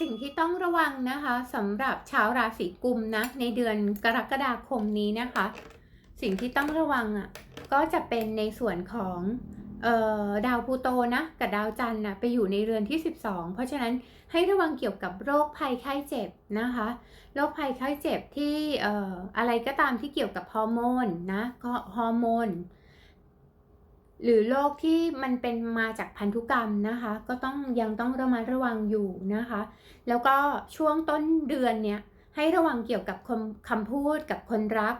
สิ่งที่ต้องระวังนะคะสำหรับชาวราศีกุมนะในเดือนกรกฎาคมนี้นะคะ สิ่งที่ต้องระวังอะก็จะเป็นในส่วนของออดาวพูโตนะกับดาวจันทร์นะไปอยู่ในเรือนที่ 12 เพราะฉะนั้นให้ระวังเกี่ยวกับโรคภัยไข้เจ็บนะคะโรคภัยไข้เจ็บที่อออะไรก็ตามที่เกี่ยวกับฮอร์โมนนะก็ฮอร์โมน หรือโรคที่มันเป็นมาจากพันธุกรรมนะคะ ก็ต้องยังต้องระมัดระวังอยู่นะคะ แล้วก็ช่วงต้นเดือนเนี่ยให้ระวังเกี่ยวกับคำคำพูดกับคนรัก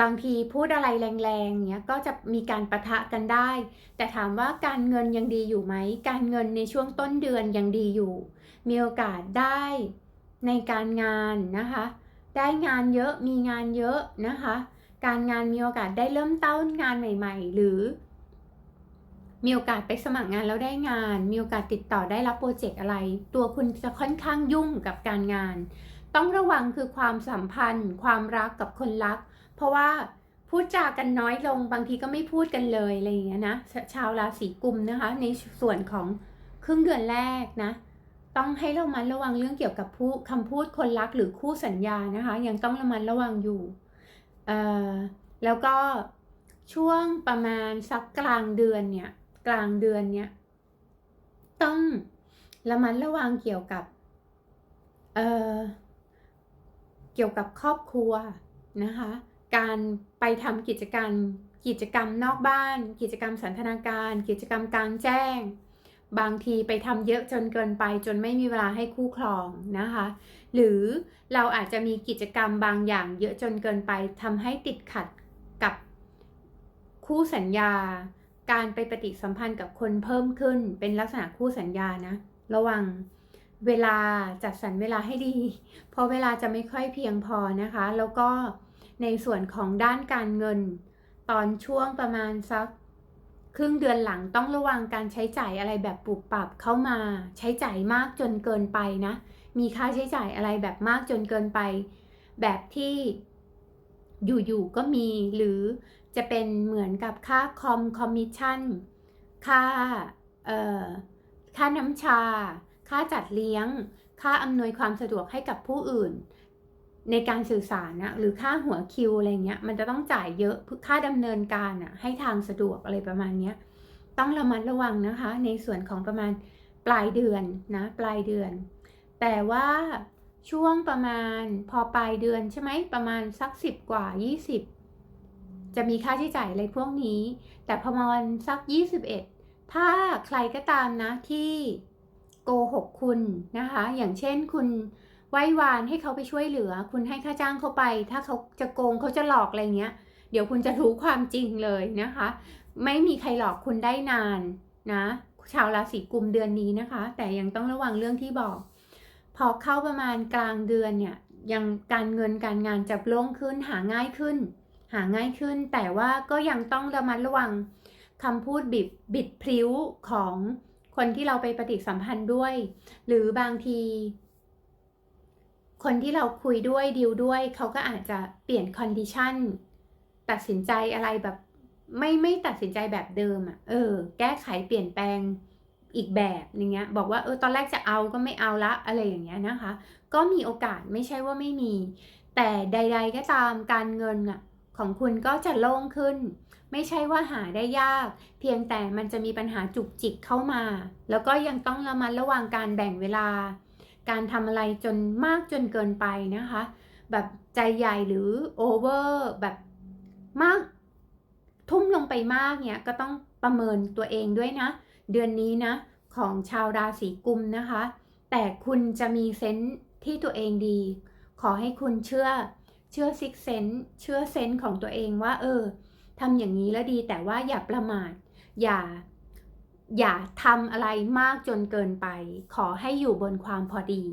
บางทีพูดอะไรแรงๆเนี่ยก็จะมีการประทะกันได้ แต่ถามว่าการเงินยังดีอยู่ไหม การเงินในช่วงต้นเดือนยังดีอยู่ มีโอกาสได้ในการงานนะคะ ได้งานเยอะมีงานเยอะนะคะ การงานมีโอกาสได้เริ่มต้นงานใหม่ ๆ หรือ มีโอกาสไปสมัครงานแล้วได้งาน มีโอกาสติดต่อได้รับโปรเจกต์อะไร ตัวคุณจะค่อนข้างยุ่งกับการงาน ต้องระวังคือความสัมพันธ์ ความรักกับคนรัก เพราะว่าพูดจากันน้อยลงบางทีก็ไม่พูดกันเลยอะไรอย่างเงี้ยนะชาวราศีกุมนะคะ ในส่วนของครึ่งเดือนแรกนะ ต้องให้ระมัดระวังเรื่องเกี่ยวกับผู้คำพูดคนรักหรือคู่สัญญานะคะ ยังต้องระมัดระวังอยู่แล้วก็ช่วงประมาณสักกลางเดือนเนี่ย กลางเดือนเนี่ยต้องระมัดระวังเกี่ยวกับเอ่อเกี่ยวกับครอบครัวนะคะ การไปทำกิจกรรมกิจกรรมนอกบ้าน กิจกรรมสันทนาการ กิจกรรมกลางแจ้ง บางทีไปทำเยอะจนเกินไป จนไม่มีเวลาให้คู่ครองนะคะ หรือเราอาจจะมีกิจกรรมบางอย่าง เยอะจนเกินไปทำให้ติดขัดกับคู่สัญญา การไปปฏิสัมพันธ์กับคนเพิ่มขึ้นเป็นลักษณะคู่สัญญานะ ระวังเวลาจัดสรรเวลาให้ดี เพราะเวลาจะไม่ค่อยเพียงพอนะคะ แล้วก็ในส่วนของด้านการเงิน ตอนช่วงประมาณสักครึ่งเดือนหลังต้องระวังการใช้จ่ายอะไรแบบปรับปรับเข้ามาใช้จ่ายมากจนเกินไปนะ มีค่าใช้จ่ายอะไรแบบมากจนเกินไป แบบที่อยู่ๆก็มีหรือ จะเป็นเหมือนกับค่าคอมคอมมิชชั่น ค่าเอ่อค่าน้ำชา ค่าจัดเลี้ยง ค่าอำนวยความสะดวกให้กับผู้อื่น ในการสื่อสารนะหรือค่าหัวคิวอะไรเงี้ยมันจะต้องจ่ายเยอะค่าดำเนินการอะให้ทางสะดวกอะไรประมาณนี้ต้องระมัดระวังนะคะ ในส่วนของประมาณปลายเดือนนะปลายเดือน แต่ว่าช่วงประมาณพอปลายเดือนใช่ไหมประมาณสักสิบกว่า 20 จะมีค่าใช้จ่ายอะไรพวกนี้ แต่พอมาวันสัก 21 ถ้าใครก็ตามนะที่โกหกคุณนะคะ อย่างเช่นคุณไหว้วานให้เขาไปช่วยเหลือ คุณให้ค่าจ้างเขาไป ถ้าเขาจะโกงเขาจะหลอกอะไรเงี้ย เดี๋ยวคุณจะรู้ความจริงเลยนะคะ ไม่มีใครหลอกคุณได้นานนะ ชาวราศีกุมเดือนนี้นะคะ แต่ยังต้องระวังเรื่องที่บอก พอเข้าประมาณกลางเดือนเนี่ยยังการเงินการงานจะโล่งขึ้นหาง่ายขึ้น หาง่ายขึ้น แต่ว่าก็ยังต้องระมัดระวังคำพูดบิดบิดพริ้วของคนที่เราไปปฏิสัมพันธ์ด้วย หรือบางที คนที่เราคุยด้วยดีลด้วย เขาก็อาจจะเปลี่ยนคอนดิชันตัดสินใจอะไรแบบไม่ไม่ตัดสินใจแบบเดิมอะ่ะเออ แก้ไขเปลี่ยนแปลงอีกแบบอย่างเงี้ย บอกว่าเออตอนแรกจะเอาก็ไม่เอาละอะไรอย่างเงี้ยนะคะ ก็มีโอกาสไม่ใช่ว่าไม่มี แต่ใด ๆ ก็ตามการเงินอะ ของคุณก็จะโล่งขึ้น ไม่ใช่ว่าหาได้ยาก เพียงแต่มันจะมีปัญหาจุกจิกเข้ามา แล้วก็ยังต้องระมัดระวังการแบ่งเวลา การทำอะไรจนมากจนเกินไปนะคะ แบบใจใหญ่หรือโอเวอร์แบบมาก ทุ่มลงไปมากเนี่ยก็ต้องประเมินตัวเองด้วยนะ เดือนนี้นะ ของชาวราศีกุมนะคะ แต่คุณจะมีเซนส์ที่ตัวเองดี ขอให้คุณเชื่อ เชื่อซิกเซนเชื่อเซนส์ของตัวเองว่า เออทำอย่างนี้แล้วดีแต่ว่าอย่าประมาท อย่าอย่าทำอะไรมากจนเกินไป ขอให้อยู่บนความพอดี